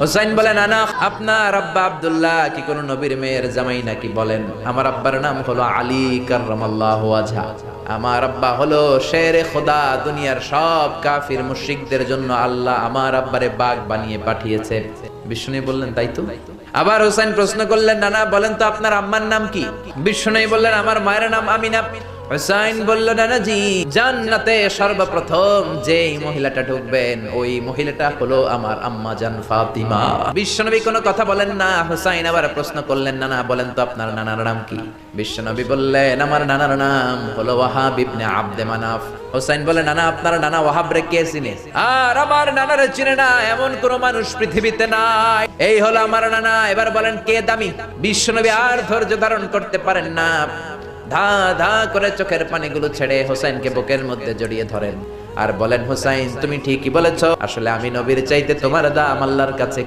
হোসাইন বলেন আনা আপনার আব্বা আব্দুল্লাহ কি কোন নবীর মেয়ের জামাই নাকি? বলেন, আমার আব্বার নাম হলো আলী ওয়াজহা। আমার আব্বা হলো শেরে খোদা দুনিয়ার সব কাফির মুশরিকদের জন্য আল্লাহ আমার আব্বারে বাঘ বানিয়ে পাঠিয়েছে। বিষ্ণু বললেন, তাই তো? আবার হোসেন প্রশ্ন করলেন নানা বলেন তো আপনার আম্মার নাম কি? বিষ্ণু বললেন, আমার মায়ের নাম আমিনা। হুসাইন বলল, নানাজি, জান্নাতে সর্বপ্রথম যেই মহিলাটা ঢুকবেন, ওই মহিলাটা হলো আমার আম্মা জান ফাতিমা। বিশ্বনবী কোনো কথা বলেন না। হুসাইন আবার প্রশ্ন করলেন, নানা, বলেন তো আপনার নানার নাম কি? বিশ্বনবী বললেন, আমার নানার নাম হলো ওয়াহাব ইবনে আব্দে মানাফ। বলে, নানা, আপনার নানা ওয়াহাব রে কে চিনে? আর আমার নানারে চিনে না, এমন কোন মানুষ পৃথিবীতে নাই। এই হলো আমার নানা। এবার বলেন, কে দামি? বিশ্বনবী আর ধৈর্য ধারণ করতে পারেন না। ধা ধা করে চোখের পানিগুলো ছেড়ে হোসাইনকে বুকের মধ্যে জড়িয়ে ধরেন। আর বলেন, হোসাইন, তুমি ঠিকই বলেছ। আসলে আমি নবীর চাইতে তোমার দাম আল্লাহর কাছে